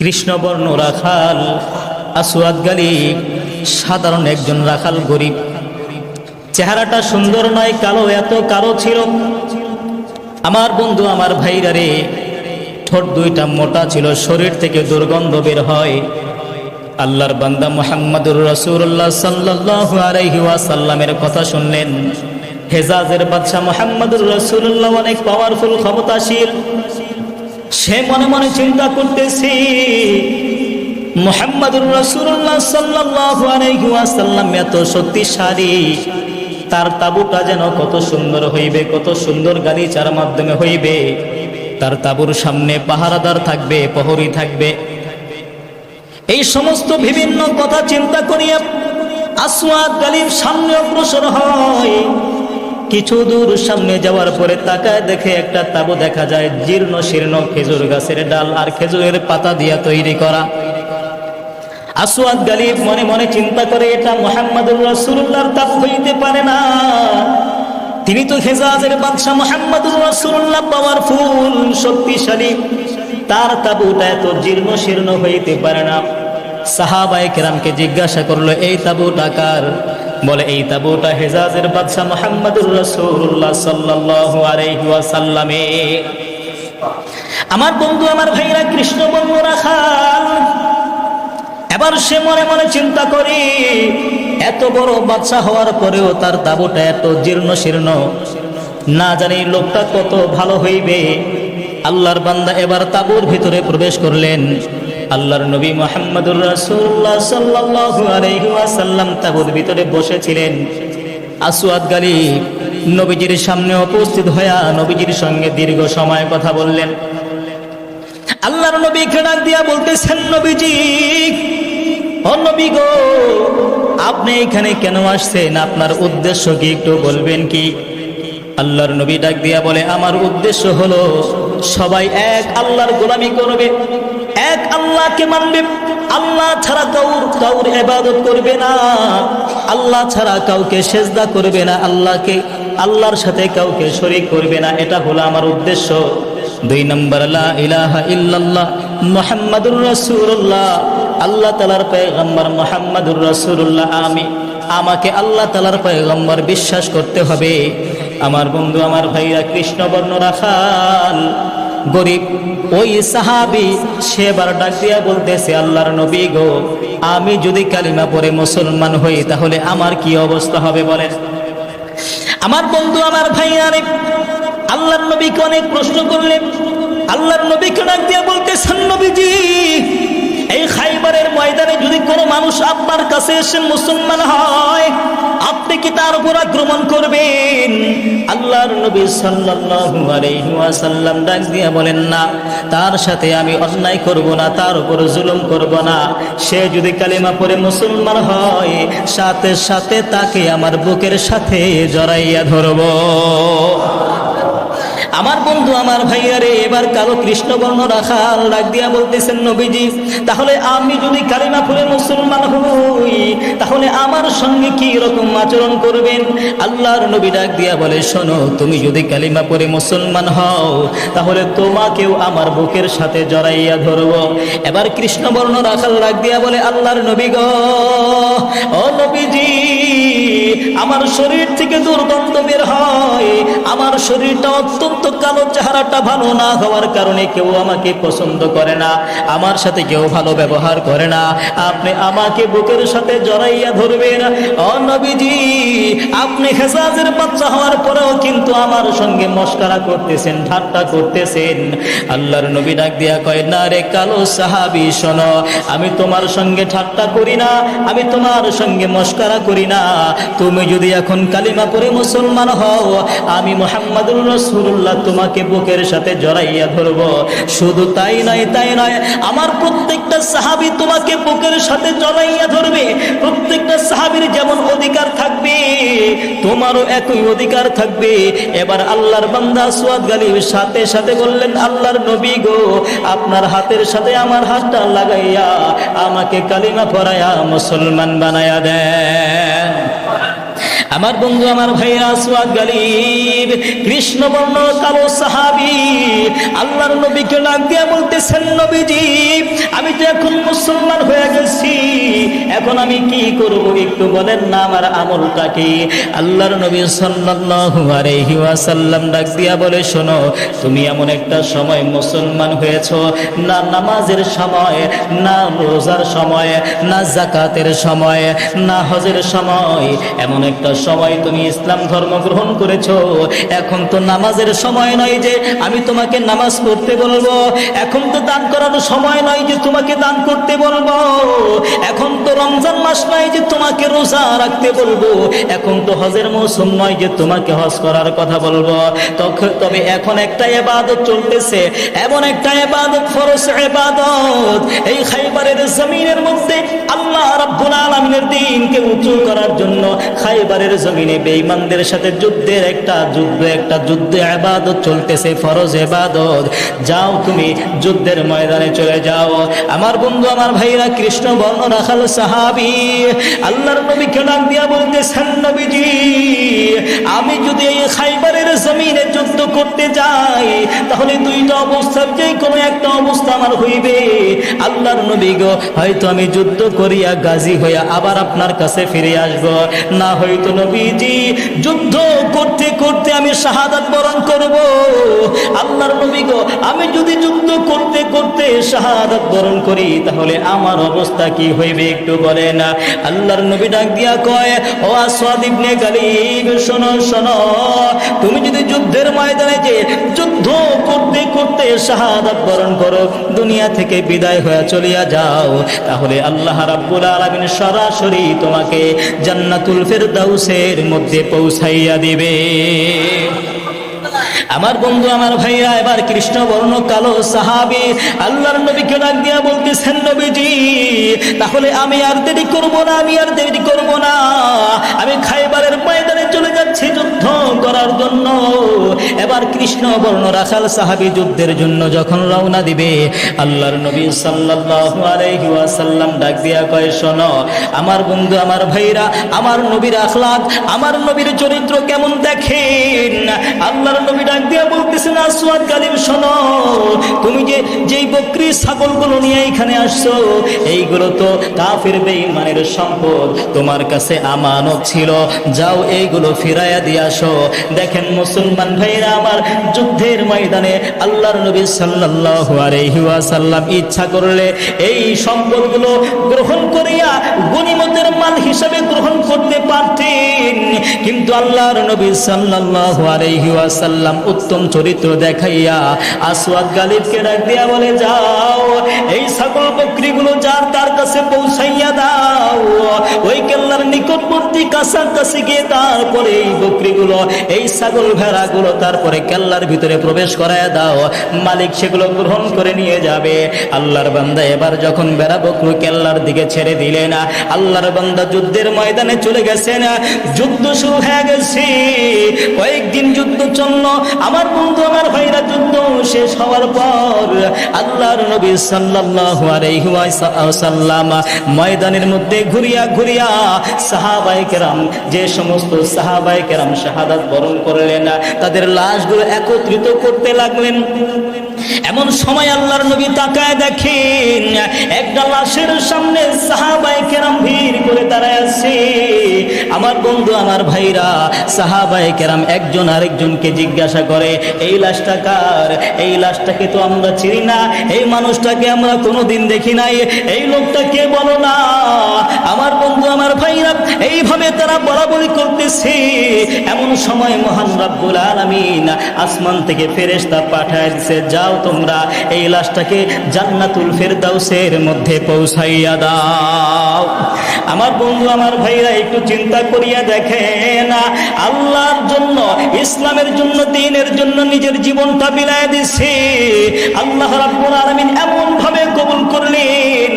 কৃষ্ণবর্ণ রাখাল, আসুয়াদ গালি, সাধারণ একজন রাখাল গরিব। চেহারাটা সুন্দর নয়, কালো এত কালো ছিল। আমার বন্ধু, আমার ভাইরা রে, ঠোঁট দুইটা মোটা ছিল, শরীর থেকে দুর্গন্ধ বের হয়। আল্লাহর বান্দা মোহাম্মদুর রসুল্লাহ সাল্লাহ আলহি ওয়াসাল্লামের কথা শুনলেন। হেজাজের বাদশাহ মোহাম্মদুর রসুল্লাহ অনেক পাওয়ারফুল ক্ষমতাশীল। সে মনে মনে চিন্তা করতেছি, মোহাম্মদুর রসুল্লাহ ওয়াসাল্লাম এত শক্তিশালী, তার তাবুটা যেন কত সুন্দর হইবে, কত সুন্দর গালিচার মাধ্যমে হইবে। তার তাবুর সামনে পাহারাদার থাকবে, প্রহরী থাকবে। এই সমস্ত বিভিন্ন কথা চিন্তা করিয়া আসওয়াদ গালিব সামনে অগ্রসর হয়। কিছু দূর সামনে যাওয়ার পরে তাকায় দেখে একটা তাবু দেখা যায়, জীর্ণ শীর্ণ খেজুর গাছের ডাল আর খেজুরের পাতা দিয়া তৈরি করা। আসওয়াদ গালিব মনে মনে চিন্তা করে, এটা মোহাম্মদুর রাসূলুল্লাহর তাবু হইতে পারে না। তিনি তো হেজাজের বাদশাহ মোহাম্মদুর রাসূলুল্লাহ পাওয়ারফুল শক্তিশালী। তার তাবুটা এত জীর্ণ শীর্ণ হইতে পারে না। সাহাবায়ে কেরামকে জিজ্ঞাসা করল, এই তাবুটা কার? বলে, এই তাবুটা হেজাজের বাদশাহ মোহাম্মদুর রাসূলুল্লাহ সাল্লাল্লাহু আলাইহি ওয়াসাল্লামের আমার বন্ধু, আমার ভাইরা কৃষ্ণ বন্ধু রাখাল এবার সে মনে মনে চিন্তা করি, এত বড় বাচ্চা হওয়ার পরেও তার তাবুটা এত জীর্ণ শীর্ণ। না জানি লোকটা কত ভালো হইবে। আল্লাহর বান্দা এবার তাবুর ভিতরে প্রবেশ করলেন। আল্লাহর নবী মোহাম্মদুর রাসূলুল্লাহ সাল্লাল্লাহু আলাইহি ওয়াসাল্লাম তাবুর ভিতরে বসেছিলেন। আসওয়াদ গালি নবীজির সামনে উপস্থিত হয়ে নবীজির সঙ্গে দীর্ঘ সময় কথা বললেন। আল্লাহর নবী খেড়াক দিয়া বলতেছেন, নবীজি, ও নবী গো, আপনি এখানে কেন আসছেন? আপনার উদ্দেশ্য কি একটু বলবেন কি? আল্লাহর নবী ডাক দিয়া বলে, আমার উদ্দেশ্য হলো, সবাই এক আল্লাহর গোলামি করবে। এক আল্লাহকে মানবে, আল্লাহ ছাড়া কাউর কাউর এবাদত করবে না। আল্লাহ ছাড়া কাউকে সেজদা করবে না, আল্লাহকে, আল্লাহর সাথে কাউকে শরীক করবে না, এটা হলো আমার উদ্দেশ্য। দুই নম্বর ইলাহা ইল্লাল্লাহ, মুহাম্মাদুর রাসূলুল্লাহ। আল্লাহ তাআলার পয়গম্বর মুহাম্মাদুর রাসূলুল্লাহ আমি আমাকে আল্লাহ তাআলার পয়গম্বর বিশ্বাস করতে হবে। আমার বন্ধু, আমার ভাইরা, কৃষ্ণবর্ণ রাখাল গরিব। ওই সাহাবি সেবার ডাক দিয়া বলতেছে, আল্লাহর নবী গো, আমি যদি কালিমা পরে মুসলমান হই, তাহলে আমার কি অবস্থা হবে বলেন? আমার বন্ধু, আমার ভাই, আরে, আল্লাহর নবীকে অনেক প্রশ্ন করলেন। আল্লাহর নবীকে ডাক দিয়া বলতেছেন, নবীজি, এই খাইবারের ময়দানে যদি কোনো মানুষ আপনার কাছে এসে মুসলমান হয়, আপনি কি তার উপর আক্রমণ করবেন? আল্লাহর নবী ওয়াসাল্লাম ডাক দিয়া বলেন, না, তার সাথে আমি অন্যায় করব না, তার উপর জুলুম করব না। সে যদি কালিমা পড়ে মুসলমান হয়, সাথে সাথে তাকে আমার বুকের সাথে জড়াইয়া ধরব। আমার বন্ধু, আমার ভাইয়ারে, এবার কালো কৃষ্ণবর্ণ রাখাল ডাক দিয়া বলতেছেন নবীজি, তাহলে আমি যদি কালিমা পড়ে মুসলমান হই, তাহলে আমার সঙ্গে কি রকম আচরণ করবেন? আল্লাহর নবী ডাক দিয়া বলে, শোনো, তুমি যদি কালিমা পরে মুসলমান হও, তাহলে তোমাকেও আমার বুকের সাথে জড়াইয়া ধরব। এবার কৃষ্ণবর্ণ রাখাল ডাক দিয়া বলে, আল্লাহর নবী গ, ও নবীজি, আমার শরীর থেকে দুর্গন্ধ বের হয়, আমার শরীরটা অত্যন্ত কালো চেহারাটা ভালো না হওয়ার কারণে কেউ আমাকে পছন্দ করে না, আমার সাথে কেউ ভালো ব্যবহার করে না। আপনি আমাকে বুকের সাথে জড়াইয়া ধরবেন। ও নবীজি, আপনি হেসাজের বাচ্চা হওয়ার পরেও কিন্তু আমার সঙ্গে মস্কারা করতেছেন, ঠাট্টা করতেছেন। আল্লাহর নবী ডাক দিয়া কয়, না রে কালো সাহাবি, শোনো, আমি তোমার সঙ্গে ঠাট্টা করি না, আমি তোমার সঙ্গে মস্কারা করি না। তুমি যদি এখন কালিমা পরে মুসলমান হও, আমি মোহাম্মদুর রসুল্লাহ তোমাকে বুকের সাথে জড়াইয়া ধরব। শুধু তাই নয় তাই নয়, আমার প্রত্যেকটা সাহাবি তোমাকে বুকের সাথে জড়াইয়া ধরবে। প্রত্যেকটা সাহাবির যেমন অধিকার থাকবে, তোমারও একই অধিকার থাকবে। এবার আল্লাহর বান্দা সুয়াদ গালিব সাথে সাথে বললেন, আল্লাহর নবী গো, আপনার হাতের সাথে আমার হাতটা লাগাইয়া আমাকে কালিমা পরায়া মুসলমান বানায়া দেন। আমার বন্ধু, আমার ভাইরা সোয়াদ গালিব কৃষ্ণবর্ণ কালো সাহাবি, আল্লাহর নবীকে ডাক দিয়া বলতেছেন, নবীজি, আমি তো এখন মুসলমান হয়ে গেছি, এখন আমি কি করব একটু বলেন না আমার আমলটা কি? আল্লাহর নবী সাল্লাল্লাহু আলাইহি ওয়াসাল্লাম ডাক দিয়া বলে, শোনো, তুমি এমন একটা সময় মুসলমান হয়েছো, না নামাজের সময়, না রোজার সময়, না জাকাতের সময়, না হজের সময়, এমন একটা সময় তুমি ইসলাম ধর্ম গ্রহণ করেছ। এখন তো নামাজের সময় নয় যে আমি তোমাকে নামাজ পড়তে বলব। এখন তো দান করার সময় নয় যে তোমাকে দান করতে বলব। এখন তো রমজান মাস নয় যে তোমাকে রোজা রাখতে বলব। এখন তো হজের মৌসুম নয় যে তোমাকে হজ করার কথা বলব। তখন তবে এখন একটা এবাদত চলতেছে। এমন একটা এবাদত ফরস এবাদত এই খাইবারের জমিনের মধ্যে আল্লাহ রাব্বুল আলামিনের দিনকে উঁচু করার জন্য খাইবারের জমিনে বেঈমানদের সাথে যুদ্ধের একটা যুদ্ধ একটা যুদ্ধ এবাদত চলতেছে, ফরজ এবাদত যাও তুমি যুদ্ধের ময়দানে চলে যাও। আমার বন্ধু, আমার ভাইরা, কৃষ্ণ বর্ণ রাখাল সাহাবি, আল্লাহর নবীকে ডাক দিয়া বলতেছেন, নবীজি, আমি যদি এই খাইবারের জমিনে যুদ্ধ করতে যাই তাহলে দুইটা অবস্থার যে কোনো একটা অবস্থা আমার হইবে। আল্লাহর নবী গো, হয়তো আমি যুদ্ধ করিয়া গাজী হইয়া আবার আপনার কাছে ফিরে আসব। না হয়তো নবীজি, যুদ্ধ করতে করতে আমি শাহাদাত বরণ করব। আল্লাহর নবী গো, আমি যদি যুদ্ধ করতে করতে শাহাদাত বরণ করি, তাহলে আমার অবস্থা কি হইবে একটু বলে না। আল্লাহর নবী ডাক দিয়া কয়, ও আসাদ ইবনে গালিব, শোনো শোনো, তুমি যদি যুদ্ধের ময়দানে যে যুদ্ধ করতে করতে শাহাদাত বরণ করো, দুনিয়া থেকে বিদায় হয়ে চলিয়া যাও। তাহলে আল্লাহ রাব্বুল আলামিন সরাসরি তোমাকে জান্নাতুল ফেরদাউসের মধ্যে পৌঁছাইয়া দিবে। আমার বন্ধু, আমার ভাইয়া এবার কৃষ্ণ বর্ণ কালো সাহাবি আল্লাহর নবীকে ডাক দিয়া বলতেছেন, নবীজি, তাহলে আমি আর দেরি করব না, আমি আর দেরি করব না। আমি খাইবারের ময়দানে চলে যাচ্ছি যুদ্ধ করার জন্য। এবার কৃষ্ণ বর্ণ রাখাল সাহাবি যুদ্ধের জন্য যখন রওনা দিবে, আল্লাহর নবী সাল্লাল্লাহু আলাইহি ওয়াসাল্লাম ডাক দিয়া কয়, শোনো, আমার বন্ধু, আমার ভাইরা, আমার নবীর আখলাক, আমার নবীর চরিত্র কেমন দেখেন? আল্লাহর নবী ডাক দিয়া বলতেছেন আসওয়াদ কালিম শোনো। তুমি যে, যেই বকরি ছাগলগুলো নিয়ে এখানে আসছো, এইগুলো তো কাফের বেঈমানের সম্পদ। তোমার কাছে আমানত ছিল। যাও, এইগুলো ফিরাইয়া দিয়ে আসো। দেখেন, মুসলমান ভাইরা আমার যুদ্ধের ময়দানে আল্লাহর নবী সাল্লাল্লাহু আলাইহি ওয়াসাল্লাম ইচ্ছা করলে এই সম্পদগুলো গ্রহণ করিয়া গনিমতের মাল হিসাবে গ্রহণ করতে পারতেন। কিন্তু আল্লাহর নবী সাল্লাল্লাহু আলাইহি ওয়াসাল্লাম উত্তম চরিত্র দেখাইয়া আসওয়াদ গালিবকে ডাক দিয়া বলে, যাও, এই ছাগল বকরিগুলো যার তার কাছে পৌঁছাইয়া দাও। ওই কেল্লার নিকটবর্তী কাছাকাছি গিয়ে তারপরে এই বকরিগুলো, এই ছাগল ভেড়াগুলো তারপরে কেল্লার ভিতরে প্রবেশ করায় দাও। মালিক সেগুলো গ্রহণ করে নিয়ে যাবে। আল্লাহর বান্দা এবার যখন বেড়া বকরু কেল্লার দিকে ছেড়ে দিলে না, আল্লাহর বান্দা যুদ্ধের ময়দানে চলে গেছে না। যুদ্ধ শুরু হয়ে গেছে। কয়েকদিন যুদ্ধ চলল আমার বন্ধু, আমার ভাইরা যুদ্ধ শেষ হওয়ার পর আল্লাহর নবী সাল্লাল্লাহু আলাইহি ওয়াসাল্লাম ময়দানের মধ্যে ঘুরিয়া ঘুরিয়া সাহাবায়ে কেরাম, যে সমস্ত সাহাবায়ে কেরাম শাহাদাত বরণ করলেন, তাদের লাশগুলো একত্রিত করতে লাগলেন। এমন সময় আল্লাহর নবী তাকায় দেখেন একটা লাশের সামনে সাহাবাই কেরাম ভিড় করে দাঁড়ায় আছে। আমার বন্ধু, আমার ভাইরা, সাহাবাই কেরাম একজন আরেকজনকে জিজ্ঞাসা করে, এই লাশটা কার? এই লাশটাকে তো আমরা চিনি না। এই মানুষটাকে আমরা কোনোদিন দেখি নাই। এই লোকটা কে বলো না? আমার বন্ধু, আমার ভাইরা, এইভাবে তারা বরাবরি করতেছে। এমন সময় মহান রাব্বুল আলামিন আসমান থেকে ফেরেশতা পাঠায় যাও তোমরা এই লাশটাকে জান্নাতুল ফেরদাউসের মধ্যে পৌঁছাইয়া দাও। আমার বন্ধু, আমার ভাইরা, একটু চিন্তা করিয়া দেখেন আল্লাহর জন্য, ইসলামের জন্য, দিনের জন্য নিজের জীবনটা বিলায় দিছে। আল্লাহ রাব্বুল আলামিন এমন ভাবে কবুল করলেন,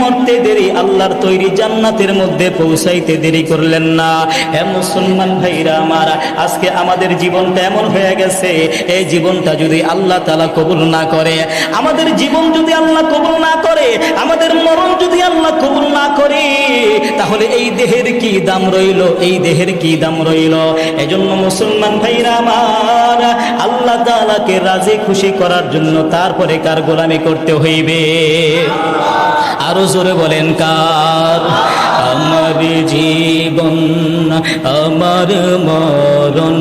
মরতে দেরি আল্লাহর তৈরি জান্নাতের মধ্যে পৌঁছাইতে দেরি করলেন না। হে মুসলমান ভাইরা আমার, আজকে আমাদের জীবনটা এমন হয়ে গেছে, এই জীবনটা যদি আল্লাহ তালা কবুল না করে। আমাদের জীবন যদি আল্লাহ কবুল না করে, আমাদের মরণ যদি আল্লাহ কবুল না করে, তাহলে এই দেহের কি দাম রইল? এই দেহের কি দাম রইল? এজন্য মুসলমান ভাইরা আমার, আল্লাহ তাআলাকে রাজি খুশি করার জন্য তারপরে কার গোলামি করতে হইবে? আরও জোরে বলেন, কার? আমার জীবন, আমার মরণ,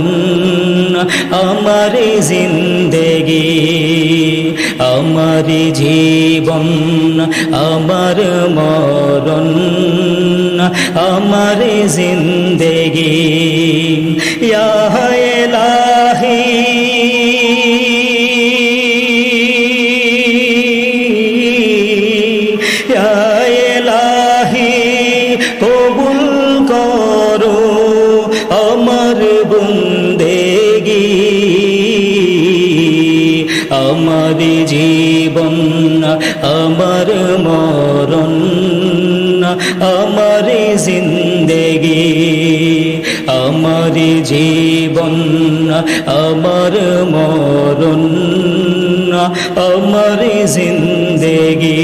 আমার জিন্দেগি। আমার জীবন আমার মরণ আমার জিন্দেগি। ইয়া জীবন আমার মরণ আমার জিন্দেগি, আমার জীবন আমার মরণ আমার জিন্দেগি।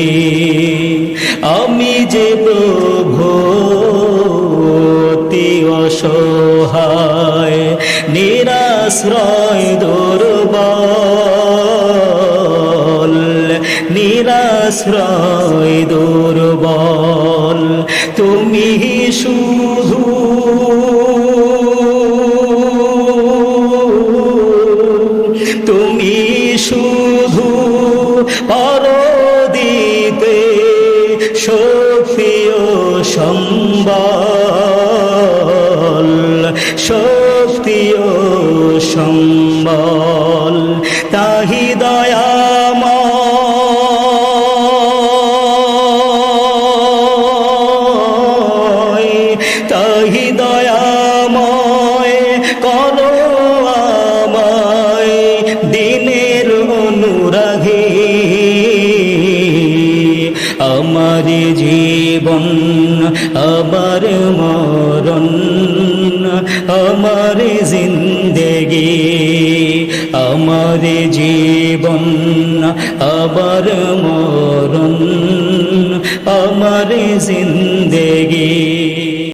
আমি যে প্রভু, অতি অসহায়, নিরাশ্রয় নিরাশ্রয় দুর্বল। তুমি শুধু তুমি শুধু পর দিতে শক্তি ও সম্বল শক্তি ও সম্বল আমার মরণ আমার জিন্দেগি আমার জীবন আমার মরণ আমার জিন্দেগি।